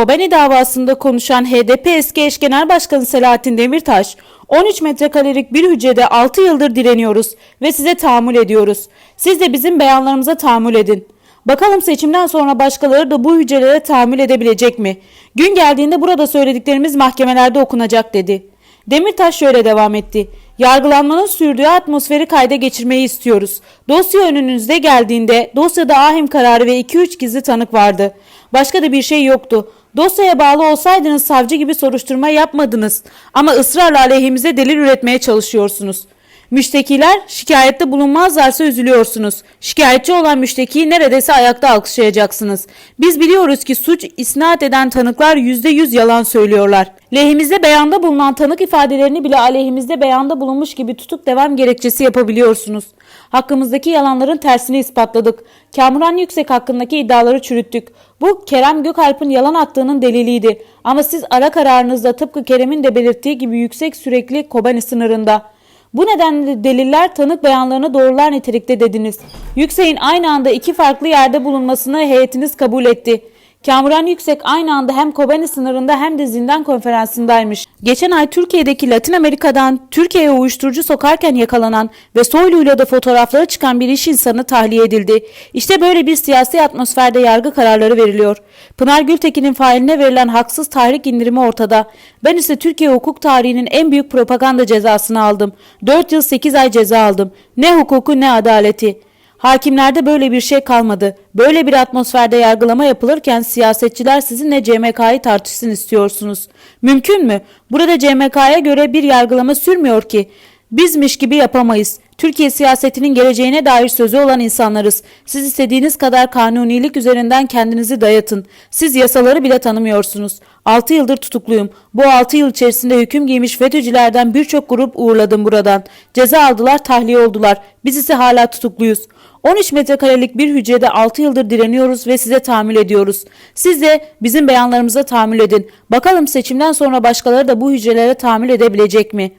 Kobani davasında konuşan HDP eski eş genel başkanı Selahattin Demirtaş, 13 metrekarelik bir hücrede 6 yıldır direniyoruz ve size tahammül ediyoruz. Siz de bizim beyanlarımıza tahammül edin. Bakalım seçimden sonra başkaları da bu hücrelere tahammül edebilecek mi? Gün geldiğinde burada söylediklerimiz mahkemelerde okunacak dedi. Demirtaş şöyle devam etti. Yargılanmanın sürdüğü atmosferi kayda geçirmeyi istiyoruz. Dosya önünüzde geldiğinde dosyada ahim kararı ve 2-3 gizli tanık vardı. Başka da bir şey yoktu. Dosyaya bağlı olsaydınız savcı gibi soruşturma yapmadınız. Ama ısrarla aleyhimize delil üretmeye çalışıyorsunuz. Müştekiler şikayette bulunmazlarsa üzülüyorsunuz. Şikayetçi olan müştekiyi neredeyse ayakta alkışlayacaksınız. Biz biliyoruz ki suç isnat eden tanıklar %100 yalan söylüyorlar. Lehimizde beyanda bulunan tanık ifadelerini bile aleyhimizde beyanda bulunmuş gibi tutup devam gerekçesi yapabiliyorsunuz. Hakkımızdaki yalanların tersini ispatladık. Kamuran Yüksek hakkındaki iddiaları çürüttük. Bu Kerem Gökalp'ın yalan attığının deliliydi. Ama siz ara kararınızda tıpkı Kerem'in de belirttiği gibi yüksek sürekli Kobani sınırında. Bu nedenle deliller tanık beyanlarını doğrular nitelikte dediniz. Yüksek'in aynı anda iki farklı yerde bulunmasını heyetiniz kabul etti. Kamuran Yüksek aynı anda hem Kobani sınırında hem de zindan konferansındaymış. Geçen ay Türkiye'deki Latin Amerika'dan Türkiye'ye uyuşturucu sokarken yakalanan ve Soylu'yla da fotoğrafları çıkan bir iş insanı tahliye edildi. İşte böyle bir siyasi atmosferde yargı kararları veriliyor. Pınar Gültekin'in failine verilen haksız tahrik indirimi ortada. Ben ise Türkiye hukuk tarihinin en büyük propaganda cezasını aldım. 4 yıl 8 ay ceza aldım. Ne hukuku ne adaleti. Hakimlerde böyle bir şey kalmadı. Böyle bir atmosferde yargılama yapılırken siyasetçiler sizinle CMK'yı tartışsın istiyorsunuz. Mümkün mü? Burada CMK'ya göre bir yargılama sürmüyor ki. Bizmiş gibi yapamayız. Türkiye siyasetinin geleceğine dair sözü olan insanlarız. Siz istediğiniz kadar kanunilik üzerinden kendinizi dayatın. Siz yasaları bile tanımıyorsunuz. 6 yıldır tutukluyum. Bu 6 yıl içerisinde hüküm giymiş FETÖ'cülerden birçok grup uğurladım buradan. Ceza aldılar, tahliye oldular. Biz ise hala tutukluyuz. 13 metrekarelik bir hücrede 6 yıldır direniyoruz ve size tahammül ediyoruz. Siz de bizim beyanlarımıza tahammül edin. Bakalım seçimden sonra başkaları da bu hücrelere tahammül edebilecek mi?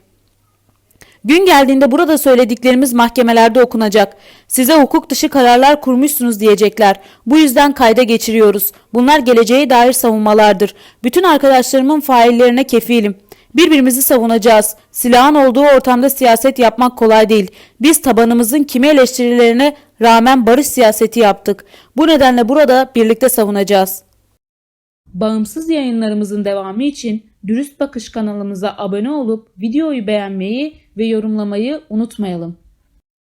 Gün geldiğinde burada söylediklerimiz mahkemelerde okunacak. Size hukuk dışı kararlar kurmuşsunuz diyecekler. Bu yüzden kayda geçiriyoruz. Bunlar geleceğe dair savunmalardır. Bütün arkadaşlarımın faillerine kefilim. Birbirimizi savunacağız. Silahın olduğu ortamda siyaset yapmak kolay değil. Biz tabanımızın kimi eleştirilerine rağmen barış siyaseti yaptık. Bu nedenle burada birlikte savunacağız. Bağımsız yayınlarımızın devamı için Dürüst Bakış kanalımıza abone olup videoyu beğenmeyi ve yorumlamayı unutmayalım.